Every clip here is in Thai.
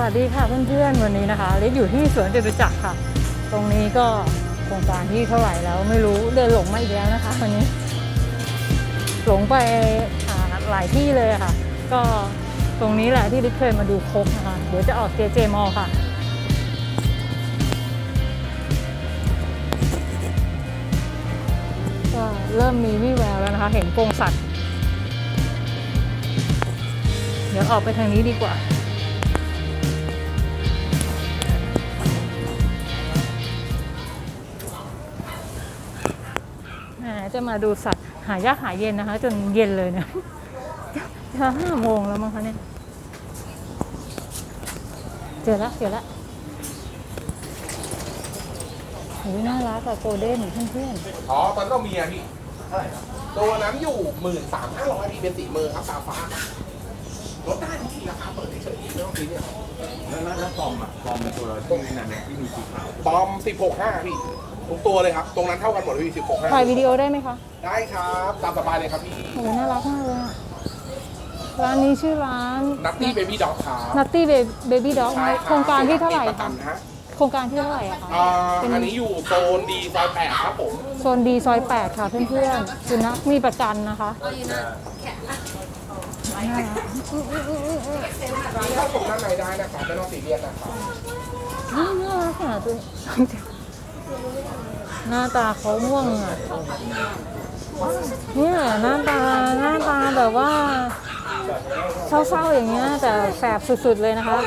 วัสดีค่ะเพื่อนๆวันนี้นะคะเล็กอยู่ที่สวนจตุจักรค่ะ ตรงนี้ก็โครงการที่เท่าไหร่แล้วไม่รู้เดินหลงมาอีกแล้วนะคะวันนี้ หลงไปหลายที่เลยค่ะ ก็ตรงนี้แหละที่ลิเคยมาดูครบนะคะเดี๋ยวจะออกเจเจมอค่ะก็เริ่มมีวี่แววแล้วนะคะ เห็นกรงสัตว์ เดี๋ยวออกไปทางนี้ดีกว่า จะมาดูสัตว์หายากหาเย็นนะคะ จนเย็นเลยเนี่ยจะห้าโมงแล้วมั้งคะเนี่ยเจอละเจอละโอ้ยน่ารักอะโกลเด้นเพื่อนอ๋อตอนนั้นเรามีอะพี่เท่าไหร่ครับตัวนั้นอยู่หมื่นสามห้าร้อยพี่เป็นสีมือครับตาฟ้าลดได้ทุกทีราคาเปิดเฉยๆไม่ต้องซีเรียสแล้วแล้วแล้วปอมอะปอมเป็นตัวที่นั่นเนี่ยที่มีสีขาวบอมสิบหกห้าพี่ ทุกตัวเลยครับ ตรงนั้นเท่ากันหมดเลยพี่สิบหกห้าๆถ่ายวิดีโอได้ไหมคะ ได้ครับ ตามสบายเลยครับพี่ โอ้ยน่ารักมากเลยอะร้านนี้ชื่อร้านนัตตี้เบบี้ด็อกครับนัตตี้เบบี้ด็อกใช่บโครงการที่เท่าไหร่ประกัคะนนะฮะโครงการที่เท่าไหร่อะคะอ่าเป็นอันนี้อยู่โซนดีซอยแปดครับผม โซนดีซอย 8 ค่ะเพื่อนๆสุนัขมีประกันนะคะน่ารักเข้าตรงด้านในได้นะครับไม่ต้องซีเรียสนะครับ น่ารักอะตัว หน้าตาเขาม่วงอะเนี่ยหน้าตาหน้าตาแบบว่าเศร้าๆอย่างเงี้ยแต่แสบสุดๆเลยนะคะ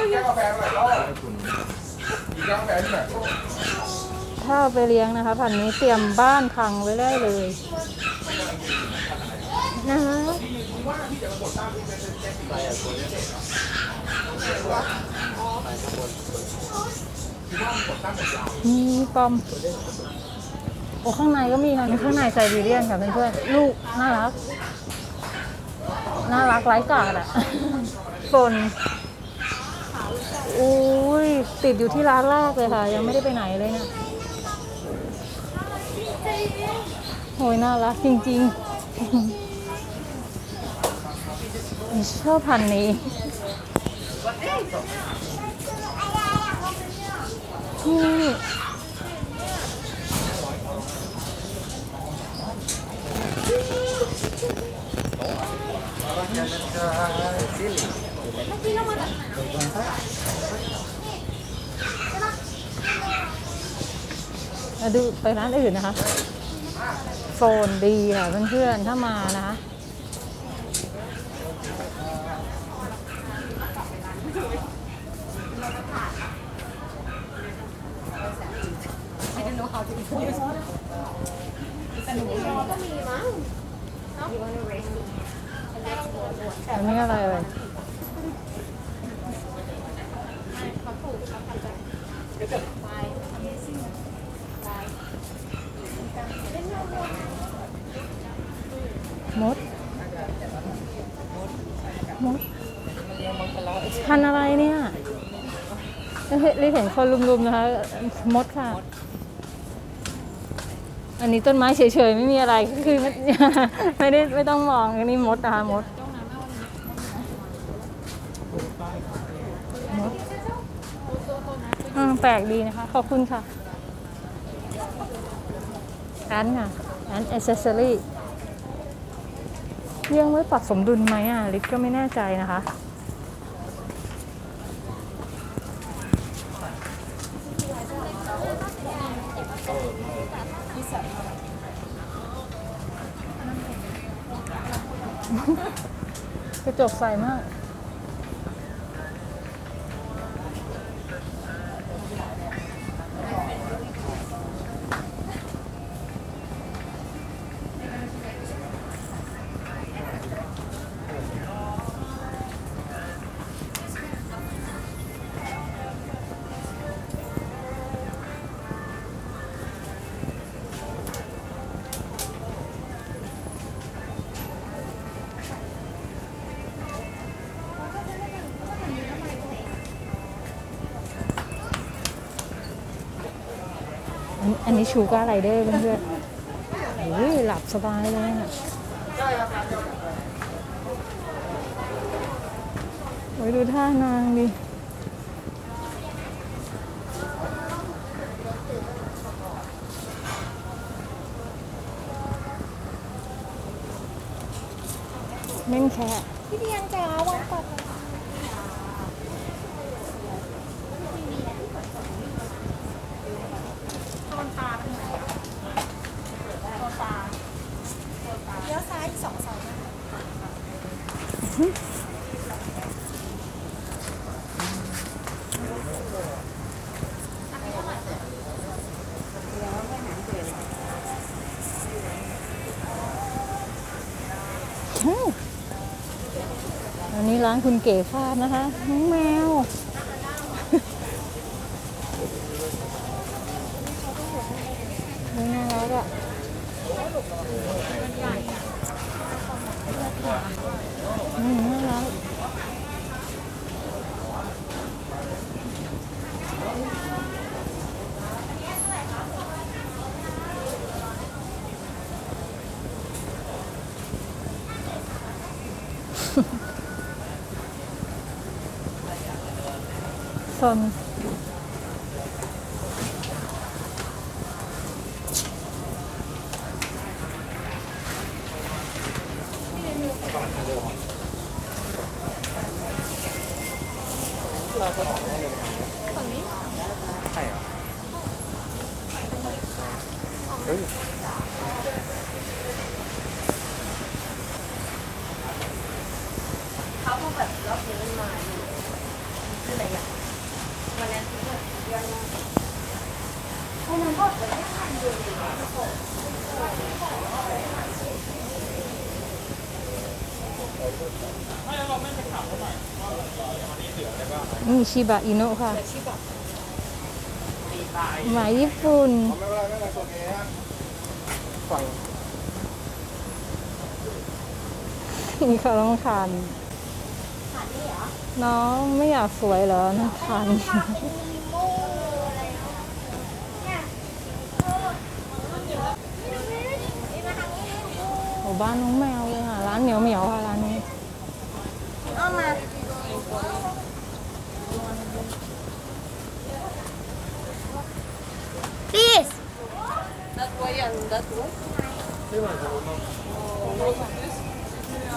ถ้าเอาไปเลี้ยงนะคะพันนี้เตรียมบ้านพังไว้ได้เลยนะคะ มีปอม โอ้ข้างในก็มีค่ะข้างในไซบีเรียนค่ะเพื่อนๆลูกน่ารัก น่ารักไร้กาดอะสนอุ้ยติดอยู่ที่ร้านแรกเลยค่ะ ยังไม่ได้ไปไหนเลยเนี่ยโอ้ยน่ารักจริงๆชอบพันนี้ นี่มาดูไปร้านอื่นนะคะ โซนดีค่ะเพื่อนๆ ถ้ามานะคะ อันนี้อะไรเลยมด มดพันอะไรเนี่ยเอ้ยรีเห็นคนลุมๆนะคะ มดค่ะ อันนี้ต้นไม้เฉยๆ ไม่มีอะไรคือไม่ไม่ได้ไม่ต้องมองอันนี้มดนะคะมดแปลกดีนะคะ ขอบคุณค่ะแอนค่ะแอนอ c เซสซอรี่เลี้ยงไว้ปรับสมดุลไหมอะ ลิศก็ไม่แน่ใจนะคะ กระจกใสมาก อันนี้ชูการไรเดอเพื่อนๆอุ้ยหลับสบายเลยน่ะโอ้ยดูท่านางดิเม่นแค่ อันนี้ร้านคุณเก๋ฟาดนะคะน้องแมว นี่น่ารักอะอืมน่ารัก ซนนี่ ชิบะอิโนะค่ะ หมายญี่ปุ่น ไม่เป็นไรไม่เป็นไรตัวนี้ฮะฝั่งมีเขาต้องทานน้องไม่อยากสวยเหรอน้องทานมีโม่องนี้โอ้บ้านน้องแมวเลยค่ะ ร้านเหมียวเหมียวค่ะ ร้านนี้ เอามา please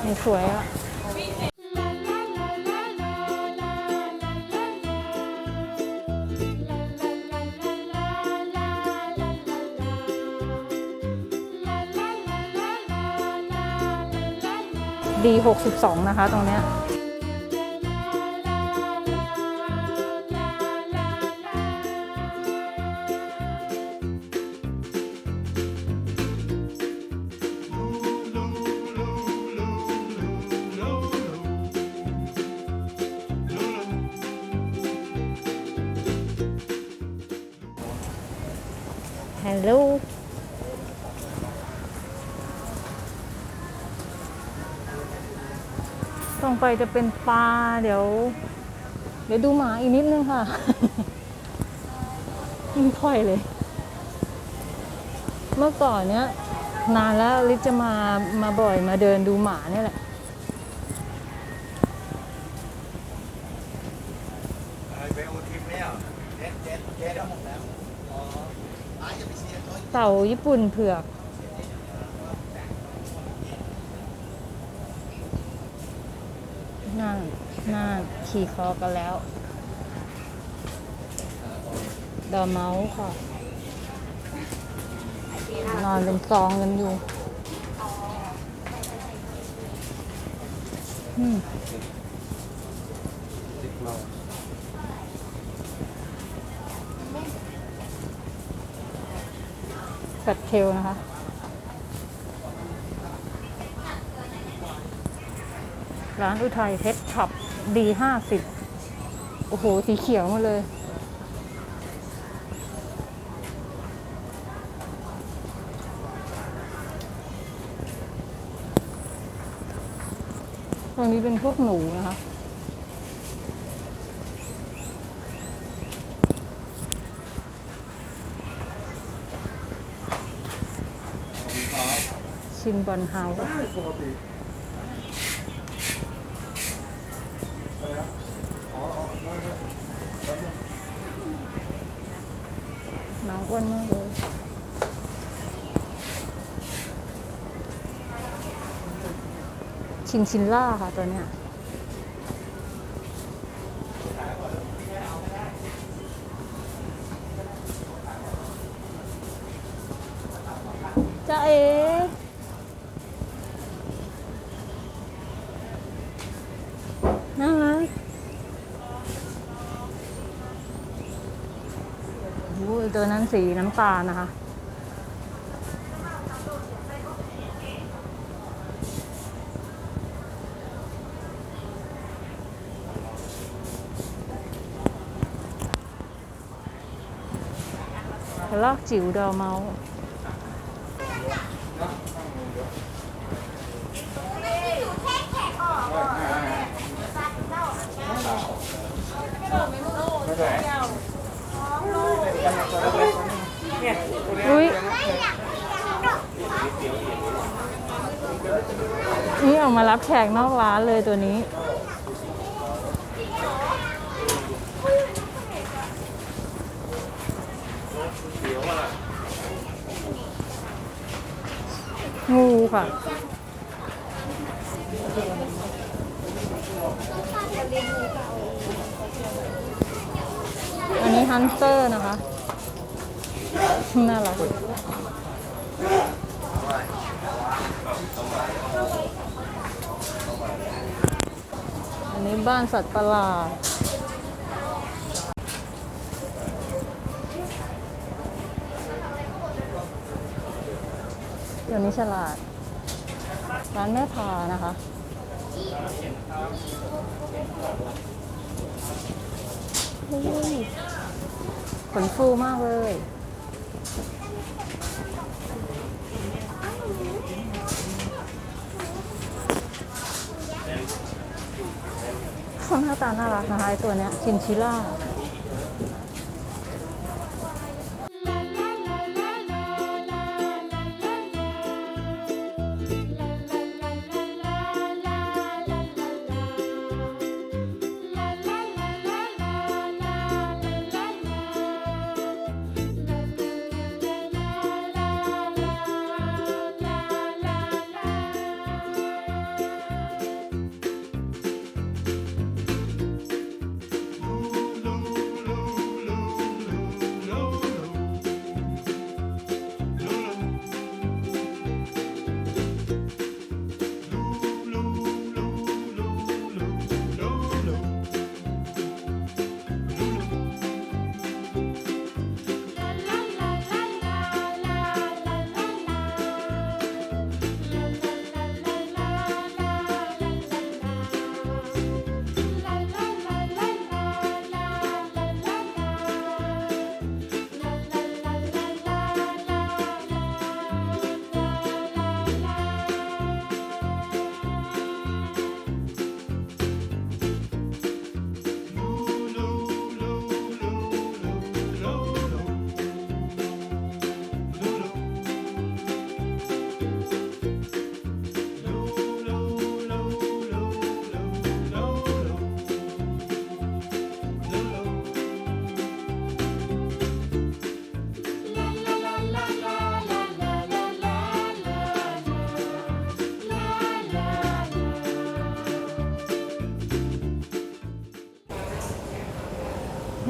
นี่สวยอะดีหกสิบสองนะคะตรงเนี้ย ฮัลโหลตรงไปจะเป็นปลาเดี๋ยว เดี๋ยวดูหมาอีกนิดนึงค่ะไม่ค่อยเลย เมื่อก่อนเนี้ยนานแล้วลิจะมามาบ่อยมาเดินดูหมาเนี่ยแหละ ไปโอทิปเนี่ยเจ็ดเจ็ดเจ็ดแล้วหมดแล้วอ๋อร้านจะไปเชียร์เขา เต่าญี่ปุ่นเผือก นั่นนั่นขี่คอกันแล้ว ดอเมาส์ค่ะ นอนเป็นกองกันอยู่ อืม สัตว์เทลนะคะ ร้านอุทัยเพชรช็อปดีห้าสิบโอ้โห สีเขียวมาเลย ตรงนี้เป็นพวกหนูนะคะ ชินบอลเฮาน้องอ้วนมากเลยชินชินล่าค่ะตัวเนี้ย จ้าเอ๋น่ารักโอ้ ยตัวนั้นสีน้ำตาลนะคะกระลอกจิ๋วดอเมาส์ อุ้ยนี่ออกมารับแขกนอกร้านเลยตัวนี้ งูค่ะ อันนี้ฮันเตอร์นะคะ น่ารักอันนี้บ้านสัตว์ประหลาดตัวนี้ฉลาด ร้านแม่พานะคะ อุ้ยขนฟูมากเลยเขาหน้าตาน่ารักนะคะไอตัวเนี้ยชินชิล่า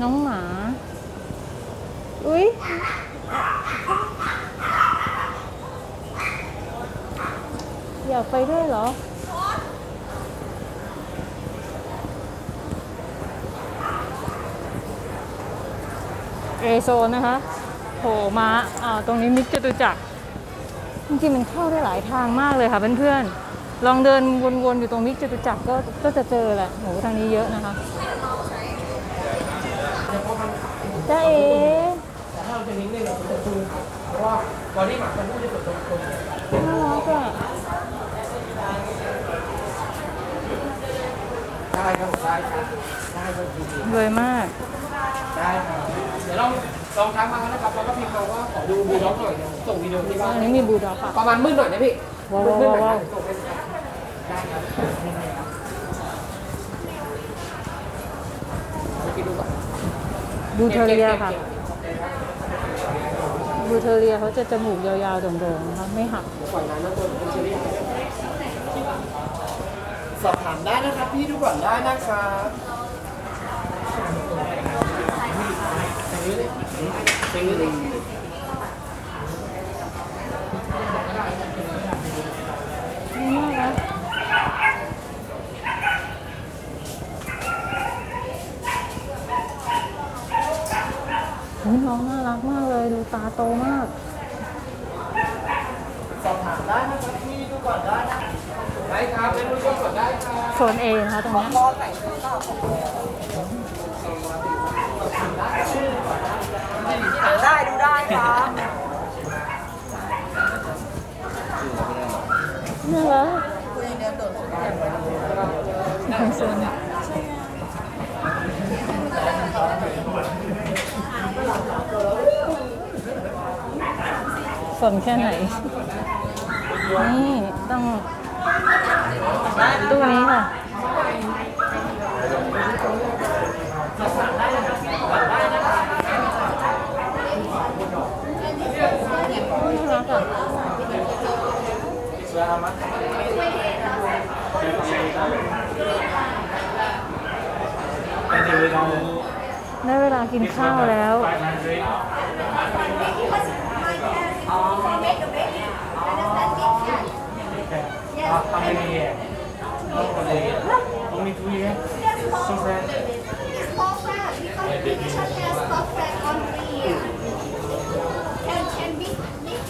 น้องหมา อุ๊ยอยากไปด้วยเหรอเอโซนนะคะโผล่มาอ่าตรงนี้มิกจตุจักรจริงๆมันเข้าได้หลายทางมากเลยค่ะเพื่อนๆลองเดินวนๆอยู่ตรงมิกจตุจักรก็ก็จะเจอแหละโหทางนี้เยอะนะคะ จ้าเอ๋แต่ถ้าเราจะนิ้งเนี่ยเราจะดูครับเพราะว่าบอดี้หมาจะพูดได้สุดตรงตรงน่ารักอะได้ครับผมได้ครับได้ครับดีรวยมาก ได้ครับเดี๋ยวลองลองทักมานะครับแล้วก็พิมพ์มาว่าขอดูบูลด็อกหน่อยเดี๋ยวส่งวิดีโอที่บ้านอันนี้มีบูลด็อกค่ะประมาณมืดหน่อยนะพี่ว้าวมืดๆหน่อยว้าวนะส่งไปครับได้ครับได้ครับเมื่อกี้ดูก่อน บูเทเรียค่ะเก็บๆเก็บๆบูเทเรียเขาจะจมูกยาวๆโด่งๆนะคะไม่หักปล่อยน้ำแล้วตัวเป็นเชอรี่สอบถามได้นะครับพี่ดูก่อนได้นะครับซื้อดิน่ารักอุ๊ย น้องน่ารักมากเลยดูตาโตมาก สอบถามได้นะครับพี่ดูก่อนได้นะได้ครับเป็นผู้ชมกดได้ครับโซนเอนะคะตรงเนี้ยได้ดูได้ครับน่ารักคุยเนี่ยตัวสุดท้ายในโซน สนแค่ไหน นี่ต้องตู้นี้ค่ะน่ารักอะได้เวลากินข้าวแล้ว crab on three. And, and big, big.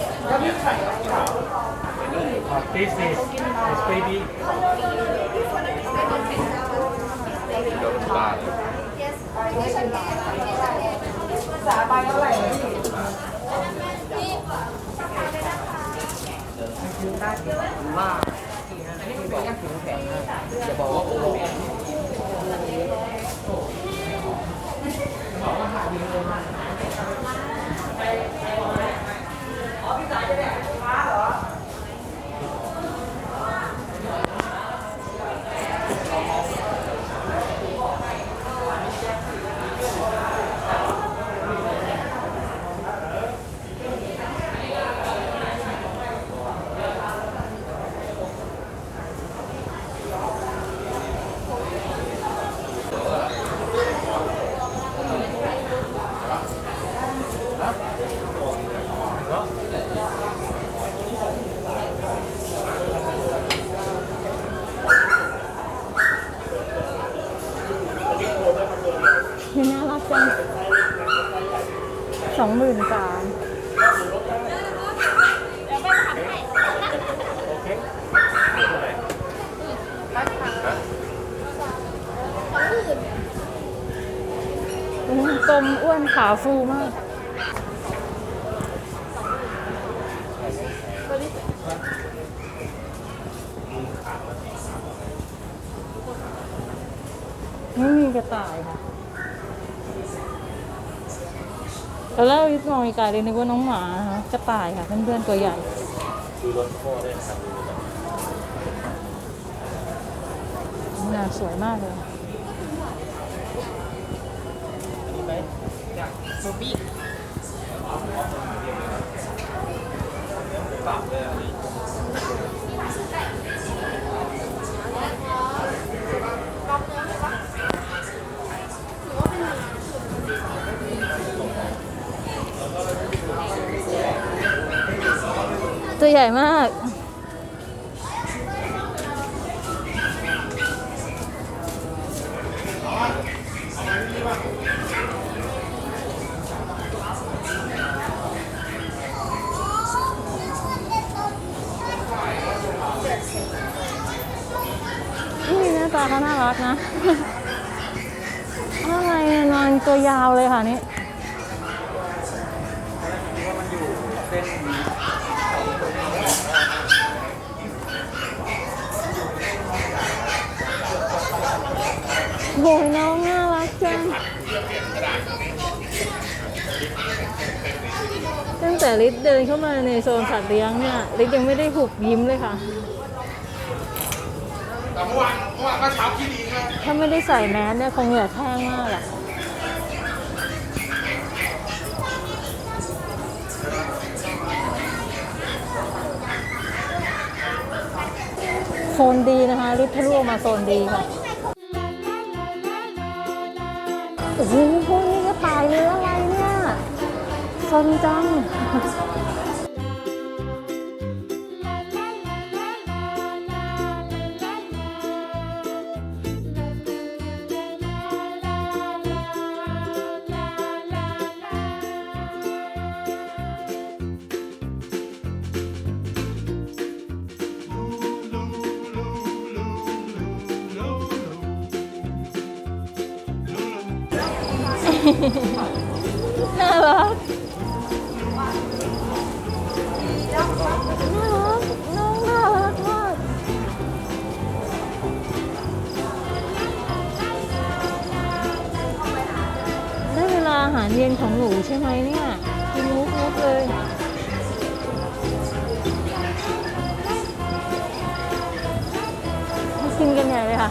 Uh, this is this baby. Yes, big chunk has สาไปเท่าไหร่เนี่ยพี่นี่ องหมื่นสามอืมกลมอ้วนขาฟูมาก ไม่มีกระต่ายค่ะตอนแรกวิทย์มอง ไกลๆเลยนึกว่าน้องหมานะคะกระต่ายค่ะเพื่อนๆตัวใหญ่ดูรถพ่อได้ครับน่าสวยมากเลย ตัวใหญ่มาก นี่หน้าตาเขาน่ารักนะ อะไรนอนตัวยาวเลยค่ะนี่ โหยน้องน่ารักจัง ตั้งแต่ลิศเดินเข้ามาในโซนสัตว์เลี้ยงเนี่ยลิศยังไม่ได้หุบยิ้มเลยค่ะ แต่เมื่อวานเมื่อวานเมื่อเช้าพี่ดีนะถ้าไม่ได้ใส่แมสเนี่ยคงเหงื่อแห้งมากอะฝนดีนะคะลิททะลุออกมาโซนดีค่ะ โอ้โหพวกนี้ก็ถ่ายเลยอะไรเนี่ยสนจัง น่ารักน่ารักน้องน่ารักมากได้เวลาอาหารเย็นของหนูใช่ไหมเนี่ยกินมุกมุกเลยมากินกันใหญ่เลยค่ะ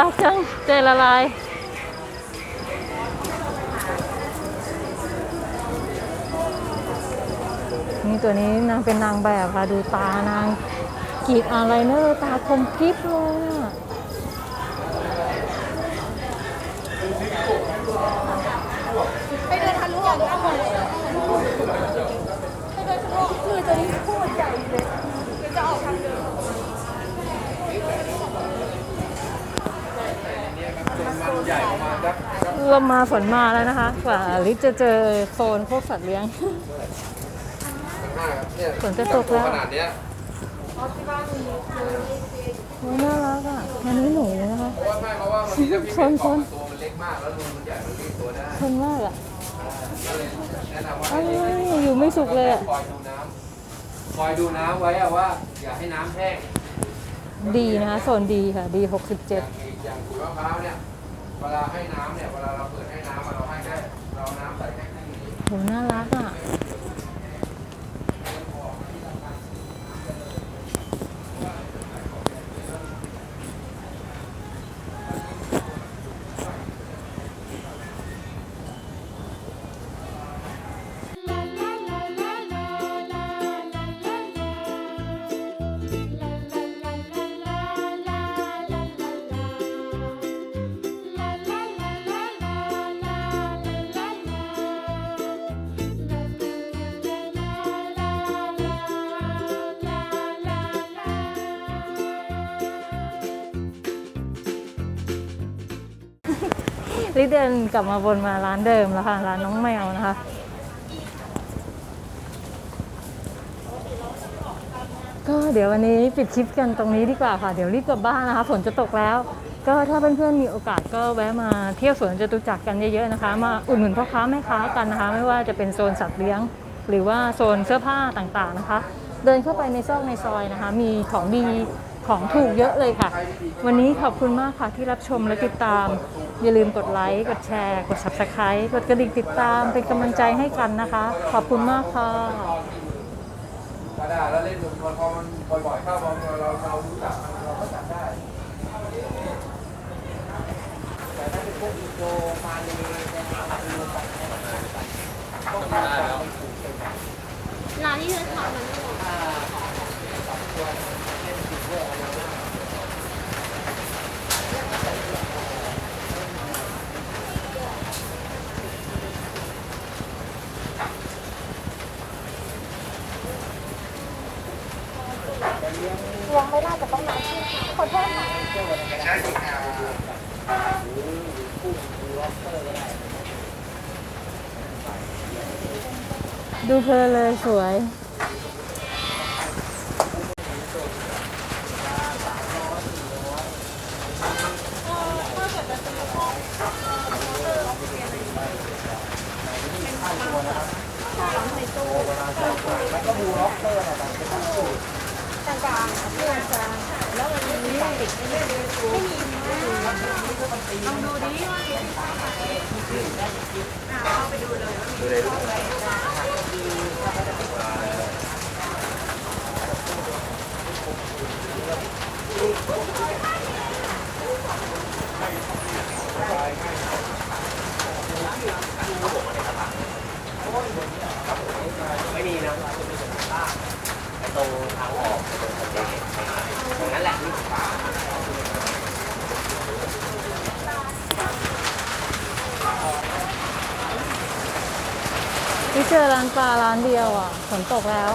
รักจังใจละลายนี่ตัวนี้นางเป็นนางแบบค่ะ ดูตานางกรีดอะไรเนอร์ตาคมกริบเลยอะไปเดินทะลุออกได้หมดเลยไปเดินทะลุคือตัวนี้โคตรใหญ่เลยจะออกทางเดิน เรามาฝนมาแล้วนะคะกว่าลิศจะเจอโซนพวกสัตว์เลี้ยงฝนจะตกแล้วขนาดเนี้ยโอ้ยน่ารักอะอันนี้หนูนะคะเพราะว่าไม่เพราะว่าบางทีถ้าพี่ชนเป็นชของนตัวมันเล็กมากแล้วรูมันใหญ่มันรีดตัวได้ชนมากอะก็เลยแนะนำว่าเอ้ยอยู่ไม่สุกเลยอะคอยดูน้ำคอยดูน้ำไว้อะว่า อย่าให้น้ำแห้งดีนะคะโซนดีค่ะดีอย่าง67อย่างขุยมะพร้าวเนี่ย เวลาให้น้ำเนี่ย เวลาเราเปิดให้น้ำอะเราให้แค่เราเอาน้ำใส่แค่ครึ่งนี้ โหน่ารักอะ ลิเดินกลับมาวนมาร้านเดิมแล้วค่ะ ร้านน้องแมวนะคะก็เดี๋ยววันนี้ปิดคลิปกันตรงนี้ดีกว่าค่ะ เดี๋ยวรีบกลับบ้านนะคะ ฝนจะตกแล้ว ก็ถ้าเพื่อนๆมีโอกาสก็แวะมาเที่ยวสวนจตุจักรกันเยอะๆนะคะ มาอุดหนุนพ่อค้าแม่ค้ากันนะคะ ไม่ว่าจะเป็นโซนสัตว์เลี้ยง หรือว่าโซนเสื้อผ้าต่างๆนะคะ เดินเข้าไปในซอกในซอยนะคะ มีของดี ของถูกเยอะเลยค่ะ วันนี้ขอบคุณมากค่ะที่รับชมและติดตาม อย่าลืมกดไลค์ กดแชร์ กด subscribe กดกระดิ่งติดตามเป็นกำลังใจให้กันนะคะ ขอบคุณมากค่ะก็ได้แล้วเล่นมันพอมันบ่อยๆเข้าพอเราเรารู้จักมันเราก็จับได้แต่ถ้าเป็นพวกอินโดมาเลเนี่ยเราดูกันต้องได้แล้วร้านที่เธอทำมัน ยังไม่น่าจะต้องมา ขอโทษค่ะดูเพลินเลยสวยกลางๆ เพื่อนจะแล้ววันนี้ไม่มีนะไอ้ตรงทางออกตรงทะเลตรงนั้นแหละนี่ป่า ที่เจอร้านปลาร้านเดียวอะ ฝนตกแล้ว